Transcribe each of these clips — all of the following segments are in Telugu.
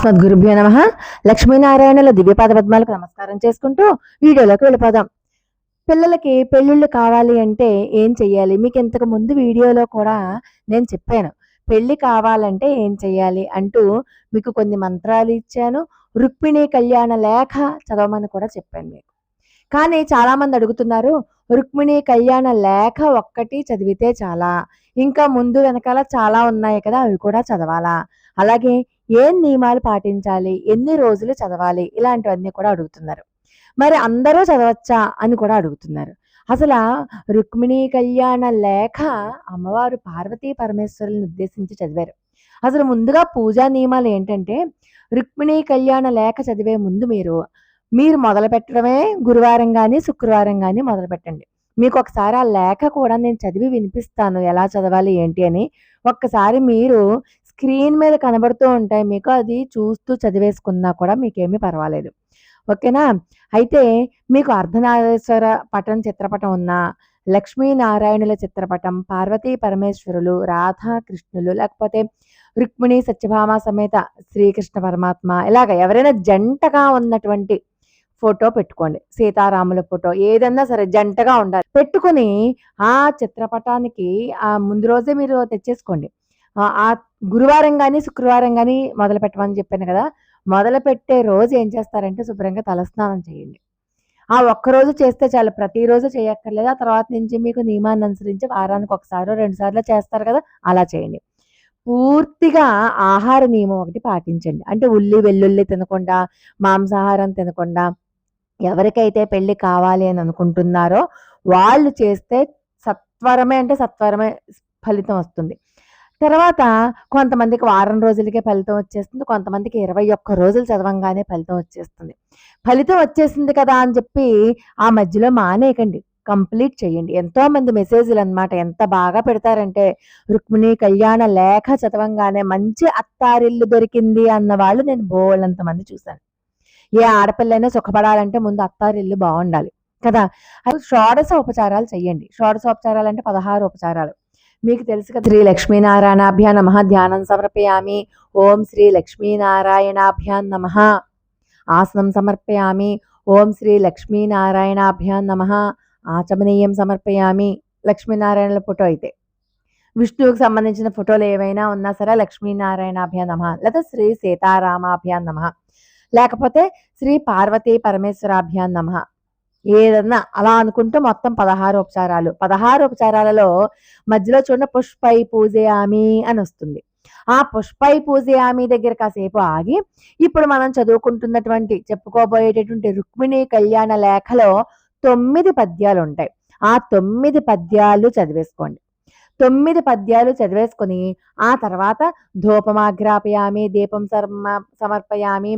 అస్మద్ గురుభ్యో నమ. లక్ష్మీనారాయణుల దివ్యపాద పద్మాలకు నమస్కారం చేసుకుంటూ వీడియోలోకి వెళ్ళిపోదాం. పిల్లలకి పెళ్ళిళ్ళు కావాలి అంటే ఏం చెయ్యాలి? మీకు ఇంతకు ముందు వీడియోలో కూడా నేను చెప్పాను. పెళ్ళి కావాలంటే ఏం చెయ్యాలి అంటూ మీకు కొన్ని మంత్రాలు ఇచ్చాను. రుక్మిణి కళ్యాణ లేఖ చదవమని కూడా చెప్పాను మీకు. కానీ చాలామంది అడుగుతున్నారు రుక్మిణి కళ్యాణ లేఖ ఒక్కటి చదివితే చాలా. ఇంకా ముందు వెనకాల చాలా ఉన్నాయి కదా అవి కూడా చదవాలా? అలాగే ఏం నియమాలు పాటించాలి? ఎన్ని రోజులు చదవాలి? ఇలాంటివన్నీ కూడా అడుగుతున్నారు. మరి అందరూ చదవచ్చా? అని కూడా అడుగుతున్నారు. అసలు రుక్మిణీ కళ్యాణ లేఖ అమ్మవారు పార్వతీ పరమేశ్వరులను ఉద్దేశించి చదివారు. అసలు ముందుగా పూజా నియమాలు ఏంటంటే రుక్మిణీ కళ్యాణ లేఖ చదివే ముందు మీరు మీరు మొదలు పెట్టడమే గురువారం కానీ శుక్రవారం కానీ మొదలు పెట్టండి. మీకు ఒకసారి ఆ లేఖ కూడా నేను చదివి వినిపిస్తాను. ఎలా చదవాలి? ఏంటి? అని ఒక్కసారి మీరు స్క్రీన్ మీద కనబడుతూ ఉంటాయి. మీకు అది చూస్తూ చదివేసుకున్నా కూడా మీకేమీ పర్వాలేదు. ఓకేనా? అయితే మీకు అర్ధనారేశ్వర పటం చిత్రపటం ఉన్న లక్ష్మీనారాయణుల చిత్రపటం పార్వతీ పరమేశ్వరులు రాధాకృష్ణులు లేకపోతే రుక్మిణి సత్యభామ సమేత శ్రీకృష్ణ పరమాత్మ ఇలాగ ఎవరైనా జంటగా ఉన్నటువంటి ఫోటో పెట్టుకోండి. సీతారాముల ఫోటో ఏదన్నా సరే జంటగా ఉండాలి. పెట్టుకుని ఆ చిత్రపటానికి ఆ ముందు రోజే మీరు తెచ్చేసుకోండి. ఆ- గురువారం కానీ శుక్రవారం కానీ మొదలు పెట్టమని చెప్పాను కదా మొదలు పెట్టే రోజు ఏం చేస్తారంటే శుభ్రంగా తలస్నానం చేయండి. ఆ ఒక్క రోజు చేస్తే చాలు ప్రతిరోజు చేయక్కర్లేదు. ఆ తర్వాత నుంచి మీకు నియమాన్ని అనుసరించి వారానికి ఒకసారి రెండు సార్లు చేస్తారు కదా అలా చేయండి. పూర్తిగా ఆహార నియమం ఒకటి పాటించండి. అంటే ఉల్లి వెల్లుల్లి తినకుండా మాంసాహారం తినకుండా ఎవరికైతే పెళ్ళి కావాలి అని అనుకుంటున్నారో వాళ్ళు చేస్తే సత్వరమే అంటే సత్వరమే ఫలితం వస్తుంది. తర్వాత కొంతమందికి వారం రోజులకే ఫలితం వచ్చేస్తుంది కొంతమందికి ఇరవై ఒక్క రోజులు చదవంగానే ఫలితం వచ్చేస్తుంది. ఫలితం వచ్చేసింది కదా అని చెప్పి ఆ మధ్యలో మానేయకండి కంప్లీట్ చేయండి. ఎంతో మంది మెసేజ్లు అన్నమాట ఎంత బాగా పెడతారంటే రుక్మిణి కళ్యాణ లేఖ చదవంగానే మంచి అత్తారిల్లు దొరికింది అన్న వాళ్ళు నేను బోలంత మంది చూశాను. ఏ ఆడపిల్లైనా సుఖపడాలంటే ముందు అత్తారిల్లు బాగుండాలి కదా. అది షోడశ ఉపచారాలు చేయండి షోడశ ఉపచారాలు అంటే పదహారు ఉపచారాలు. మీకు తెలుసు కదా శ్రీ లక్ష్మీనారాయణాభ్యా నమ. ధ్యానం సమర్పయామి. ఓం శ్రీ లక్ష్మీనారాయణాభ్యాన్ నమ. ఆసనం సమర్పయామి. ఓం శ్రీ లక్ష్మీనారాయణాభ్యాం నమ. ఆచమనీయం సమర్పయామి. లక్ష్మీనారాయణల ఫోటో అయితే. విష్ణువుకు సంబంధించిన ఫోటోలు ఏవైనా ఉన్నా సరే లక్ష్మీనారాయణాభ్యా నమ. లేదా శ్రీ సీతారామాభ్యాం నమ. లేకపోతే శ్రీ పార్వతీ పరమేశ్వరాభ్యాన్ నమ. ఏదన్నా అలా అనుకుంటూ మొత్తం పదహారు ఉపచారాలు. పదహారు ఉపచారాలలో మధ్యలో చూడండి పుష్పై పూజయామి అని వస్తుంది. ఆ పుష్పై పూజయామి దగ్గర కాసేపు ఆగి ఇప్పుడు మనం చదువుకుంటున్నటువంటి చెప్పుకోబోయేటటువంటి రుక్మిణి కళ్యాణ లేఖలో తొమ్మిది పద్యాలు ఉంటాయి. ఆ తొమ్మిది పద్యాలు చదివేసుకోండి. తొమ్మిది పద్యాలు చదివేసుకొని ఆ తర్వాత ధూపమాగ్రాపయామి దీపం సర్మ సమర్పయామి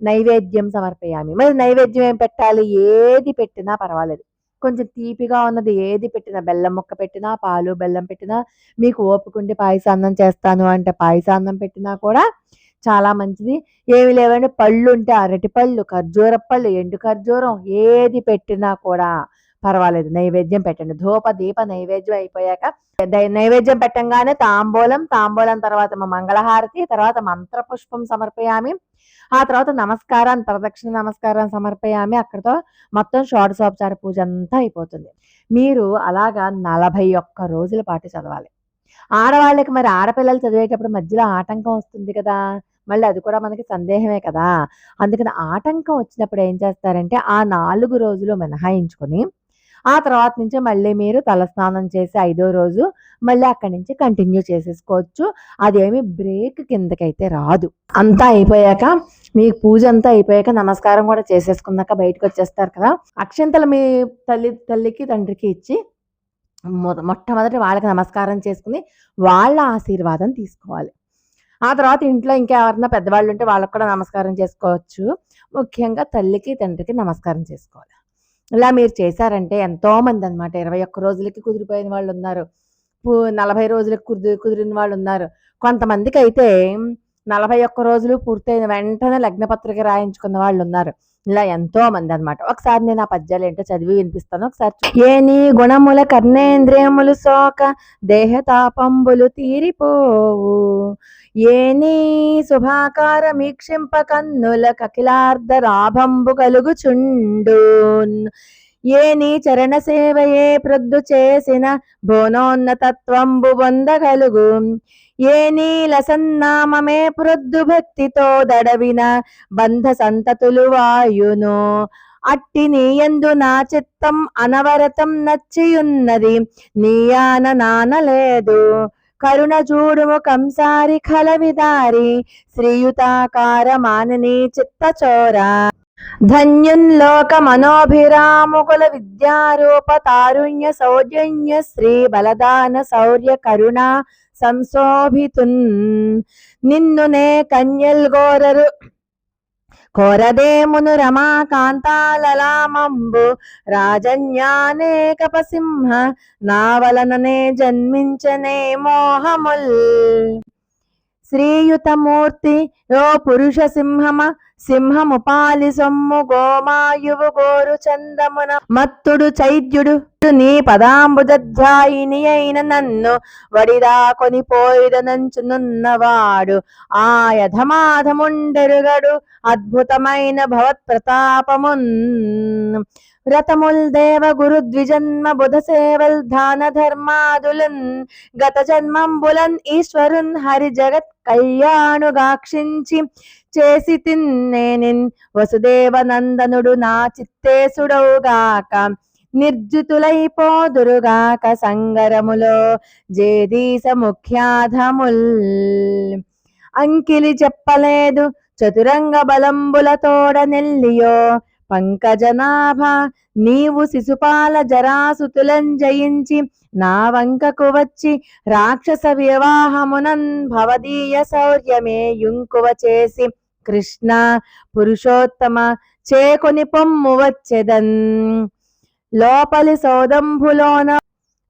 నైవేద్యం సమర్పయామి. మరి నైవేద్యం ఏం పెట్టాలి? ఏది పెట్టినా పర్వాలేదు. కొంచెం తీపిగా ఉన్నది ఏది పెట్టినా బెల్లం ముక్క పెట్టినా పాలు బెల్లం పెట్టినా మీకు ఓపుకుండి పాయసాన్నం చేస్తాను అంటే పాయసాన్నం పెట్టినా కూడా చాలా మంచిది. ఏమి లేవంటే పళ్ళు ఉంటే అరటి పళ్ళు ఖర్జూర పళ్ళు ఎండు ఖర్జూరం ఏది పెట్టినా కూడా పర్వాలేదు నైవేద్యం పెట్టండి. ధూప దీప నైవేద్యం అయిపోయాక నైవేద్యం పెట్టంగానే తాంబూలం తాంబూలం తర్వాత మా మంగళహారతి తర్వాత మంత్రపుష్పం సమర్పయామి. ఆ తర్వాత నమస్కారాన్ని ప్రదక్షిణ నమస్కారం సమర్పయామి. అక్కడితో మొత్తం షోడశోపచార పూజ అంతా అయిపోతుంది. మీరు అలాగా నలభై ఒక్క రోజుల పాటు చదవాలి. ఆడవాళ్ళకి మరి ఆడపిల్లలు చదివేటప్పుడు మధ్యలో ఆటంకం వస్తుంది కదా. మళ్ళీ అది కూడా మనకి సందేహమే కదా. అందుకని ఆటంకం వచ్చినప్పుడు ఏం చేస్తారంటే ఆ నాలుగు రోజులు మినహాయించుకొని ఆ తర్వాత నుంచి మళ్ళీ మీరు తలస్నానం చేసి ఐదో రోజు మళ్ళీ అక్కడి నుంచి కంటిన్యూ చేసేసుకోవచ్చు. అదేమి బ్రేక్ కిందకైతే రాదు. అంతా అయిపోయాక మీకు పూజ అంతా అయిపోయాక నమస్కారం కూడా చేసేసుకున్నాక బయటకు వచ్చేస్తారు కదా. అక్షంతలు మీ తల్లి తల్లికి తండ్రికి ఇచ్చి మొ- మొట్టమొదటి వాళ్ళకి నమస్కారం చేసుకుని వాళ్ళ ఆశీర్వాదం తీసుకోవాలి. ఆ తర్వాత ఇంట్లో ఇంకెవరన్నా పెద్దవాళ్ళు ఉంటే వాళ్ళకి కూడా నమస్కారం చేసుకోవచ్చు. ముఖ్యంగా తల్లికి తండ్రికి నమస్కారం చేసుకోవాలి. ఇలా మీరు చేశారంటే ఎంతోమంది అనమాట ఇరవై ఒక్క రోజులకి కుదిరిపోయిన వాళ్ళు ఉన్నారు. నలభై రోజులకు కుదిరి కుదిరిన వాళ్ళు ఉన్నారు. కొంతమందికి అయితే నలభై ఒక్క రోజులు పూర్తయిన వెంటనే లగ్నపత్రిక రాయించుకున్న వాళ్ళు ఉన్నారు. ఇలా ఎంతో మంది అన్నమాట. ఒకసారి నేను ఆ పద్యాలు ఏంటో చదివి వినిపిస్తాను. ఒకసారి చూ- ఏ నీ గుణముల కర్ణేంద్రియములు సోక దేహతాపంబులు తీరిపోవు. ఏనీ శుభాకార మీక్షింప కన్నుల కకిలార్ధ రాభంబు కలుగుచుండు ఏ నీ చరణ సేవయే ప్రొద్దు చేసిన భువనోన్నతత్వంబు పొందగలుగు ఏ నీల సన్నామమే ప్రొద్దు భక్తితో దడవిన బంధ సంతతులు వాయును. అట్టి నీయందు నా చిత్తం అనవరతం నచ్చియున్నది నీయాన నానలేదు. కరుణ చూడుము కంసారి కలవిదారి శ్రీయుతాకార చిత్త చిత్తచోరా. ధన్యుల్లోక మనోభిరాముకుల విద్యారూప తారుణ్య సౌజన్య శ్రీ బలదాన శౌర్య కరుణ సంశోభితున్ నిన్ను నే కన్యల్ గోరరు కోరదేమును రమాకాంతాలలామంబు రాజన్యానే కపసింహ నా వలననే జన్మించనే మోహముల్ శ్రీయుతమూర్తి యో పురుష సింహముపాలి సింహము పాలి సొమ్ము గోమాయువు గోరు చందమున మత్తుడు చైద్యుడు. నీ పదాంబుధ్యాయిని అయిన నన్ను వడిదా కొని పోయిదనంచునున్నవాడు ఆ యధమాధముండెరుగడు అద్భుతమైన భవత్ ప్రతాపమున్ వ్రతముల్ దేవ గురు ద్విజన్మ బుధ సేవల్ ధాన ధర్మాదులన్ గత జన్మంబులన్ ఈశ్వరున్ హరి జగత్ కళ్యాణుగాక్షించి చేసి తిన్నేనిన్ వసుదేవ నందనుడు నా చిత్తేసుడవుగాక నిర్జుతులైపోదురుగాక సంగరములో జేదీస ముఖ్యాధముల్. అంకిలి చెప్పలేదు చతురంగ బలంబులతోడ నెల్లియో పంకజనాభ నీవు శిశుపాల జరాసుతులం జయించి నా వంకకు వచ్చి రాక్షస వివాహమునన్ భవదీయ శౌర్యమే యుంకువ చేసి కృష్ణ పురుషోత్తమ చేకొని పొమ్ము వచ్చెదన్. లోపలి సౌదంభులోన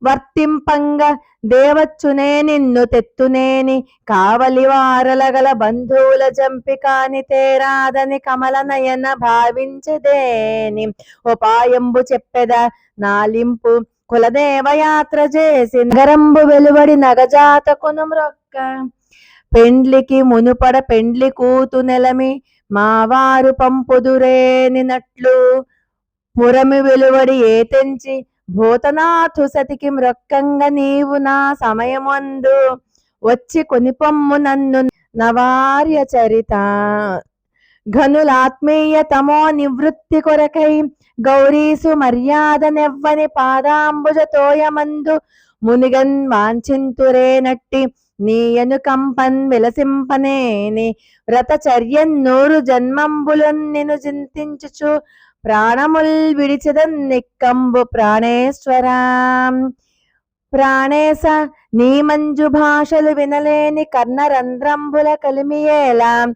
వర్తింపంగ దేవచ్చునే నిన్ను తెత్తునేని. కావలి వారలగల బంధువుల జంపి కాని తేరాదని కమల నయన భావించదేని. ఉపాయంబు చెప్పెద నాలింపు కులదేవయాత్ర చేసి నగరంబు వెలువడి నగజాతకును మ్రొక్క. పెండ్లికి మునుపడ పెండ్లి కూతు నెలమి మావారు పంపుదురేనినట్లు పురమి వెలువడి ఏ తెంచి భూతనాథు సతికి మ్రొక్కంగ నీవు నా సమయమందు వచ్చి కొనిపొమ్ము నన్ను నవార్య చరిత. ఘనులాత్మీయ తమో నివృత్తి కొరకై గౌరీసు మర్యాద నెవ్వని పాదాంబుజ తోయమందు మునిగన్ వాంఛింతురే నట్టి నీయను కంపన్ విలసింపనేని. వ్రతచర్యన్ నూరు జన్మంబులన్ నిను చింతించుచు ప్రాణముల్ విడిచెదన్ నిక్కంబు ప్రాణేశ్వరా. ప్రాణేశ నీ మంజు భాషలు వినలేని కర్ణరంధ్రంబుల కలిమియేలా.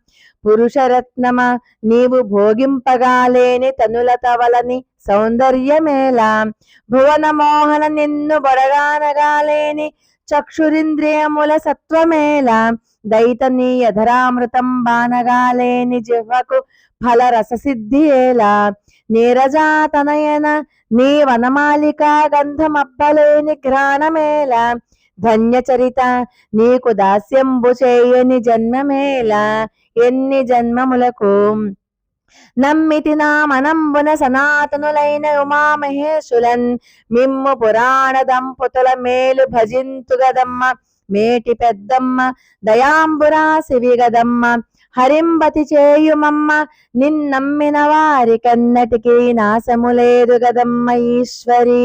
పురుషరత్నమ నీవు భోగింపగాలేని తనుల తవలని సౌందర్యమేలా. భువన మోహన నిన్ను బొడగానగాలేని చక్షురింద్రియముల సత్వమేలా. దైత నీ యధరామృతం బానగాలేని జిహ్వకు ఫల రససిద్ధి ఏలా నీరజాతనయన నీ వనమాలికా గంధమబ్బలేని ఘ్రాణమేల ధన్యచరిత నీకు దాస్యంబు చేయని జన్మమేలా. ఎన్ని జన్మములకు? నమ్మితి నా మనంబున సనాతనులైన ఉమామహేశులన్. మిమ్ము పురాణ దంపతుల మేలు భజింతుగదమ్మ. మేటి పెద్దమ్మ దయాంబురా శివిగదమ్మ హరింబతి చేయుమమ్మ నిన్నమ్మిన వారి కన్నటికి నాశము లేదు గదమ్మ ఈశ్వరీ.